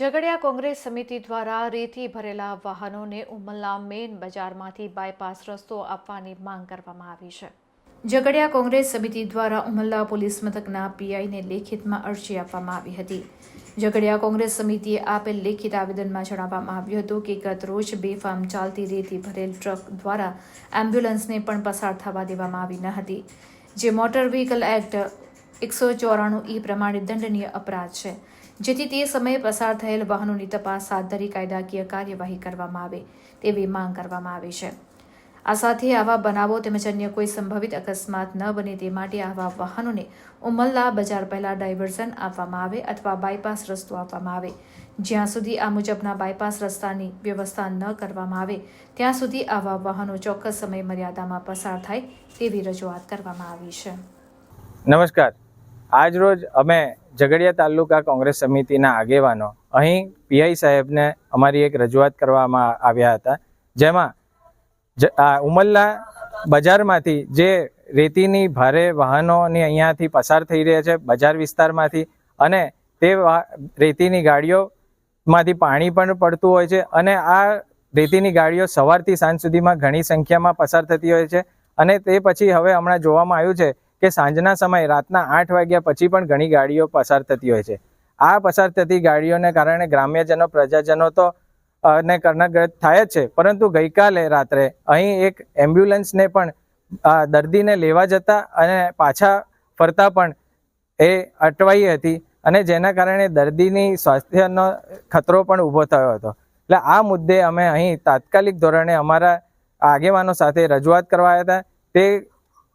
ઝઘડિયા કોંગ્રેસ સમિતિ દ્વારા રેતી ભરેલા વાહનોને ઉમલના મેન બજારમાંથી બાયપાસ રસ્તો આપવાની માંગ કરવામાં આવી છે. ઝઘડિયા કોંગ્રેસ સમિતિ દ્વારા ઉમલ્લા પોલીસ મથકના પીઆઈને લેખિતમાં અરજી આપવામાં આવી હતી. ઝઘડિયા કોંગ્રેસ સમિતિએ આપેલ લેખિત આવેદનમાં જણાવવામાં આવ્યું હતું કે ગત રોજ બેફામ ચાલતી રેતી ભરેલ ટ્રક દ્વારા એમ્બ્યુલન્સને પણ પસાર થવા દેવામાં આવી ન હતી. જે મોટર વ્હીકલ એક્ટ એકસો ચોરાણું ઈ પ્રમાણે દંડનીય અપરાધ છે. જેથી તે સમયે પસાર થયેલ વાહનોની તપાસ હાથ ધરી કાયદાકીય કાર્યવાહી કરવામાં આવે તેવી માંગ કરવામાં આવી છે. આ સાથે આવા બનાવો તેમજ અન્ય કોઈ સંભવિત અકસ્માત ન બને તે માટે આવા વાહનોને ઉમલ્લા બજાર પહેલાં ડાયવર્ઝન આપવામાં આવે અથવા બાયપાસ રસ્તો આપવામાં આવે. જ્યાં સુધી આ મુજબના બાયપાસ રસ્તાની વ્યવસ્થા ન કરવામાં આવે, ત્યાં સુધી આવા વાહનો ચોક્કસ સમય મર્યાદામાં પસાર થાય તેવી રજૂઆત કરવામાં આવી છે. નમસ્કાર. આજરોજ અમે ઝઘડિયા તાલુકા કોંગ્રેસ સમિતિના આગેવાનો અહીં પીઆઈ સાહેબને અમારી એક રજૂઆત કરવામાં આવ્યા હતા. જેમાં ઉમલ્લા બજારમાંથી જે રેતીની ભારે વાહનોની અહીંયાથી પસાર થઈ રહ્યા છે, બજાર વિસ્તારમાંથી, અને તે રેતીની ગાડીઓમાંથી પાણી પણ પડતું હોય છે, અને આ રેતીની ગાડીઓ સવારથી સાંજ સુધીમાં ઘણી સંખ્યામાં પસાર થતી હોય છે, અને તે પછી હવે હમણાં જોવામાં આવ્યું છે કે સાંજના સમયે, રાતના આઠ વાગ્યા પછી પણ ઘણી ગાડીઓ પસાર થતી હોય છે. આ પસાર થતી ગાડીઓને કારણે ગ્રામ્યજનો, પ્રજાજનો તો ને કર્ણગ્રસ્ત થાય જ છે. પરંતુ ગઈકાલે રાત્રે અહીં એક એમ્બ્યુલન્સને પણ દર્દીને લેવા જતા અને પાછા ફરતા પણ એ અટવાઈ હતી અને જેના કારણે દર્દીની સ્વાસ્થ્યનો ખતરો પણ ઊભો થયો હતો. એટલે આ મુદ્દે અમે અહીં તાત્કાલિક ધોરણે અમારા આગેવાનો સાથે રજૂઆત કરવા હતા. તે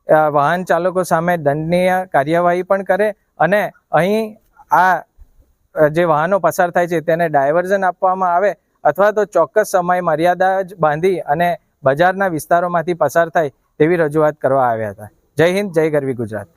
વાહન ચાલકો સામે દંડનીય કાર્યવાહી પણ કરે અને અહીં આ જે વાહનો પસાર થાય છે તેને ડાયવર્ઝન આપવામાં આવે અથવા તો ચોક્કસ સમય મર્યાદા જ બાંધી અને બજારના વિસ્તારોમાંથી પસાર થાય તેવી રજૂઆત કરવા આવ્યા હતા. જય હિન્દ, જય ગરવી ગુજરાત.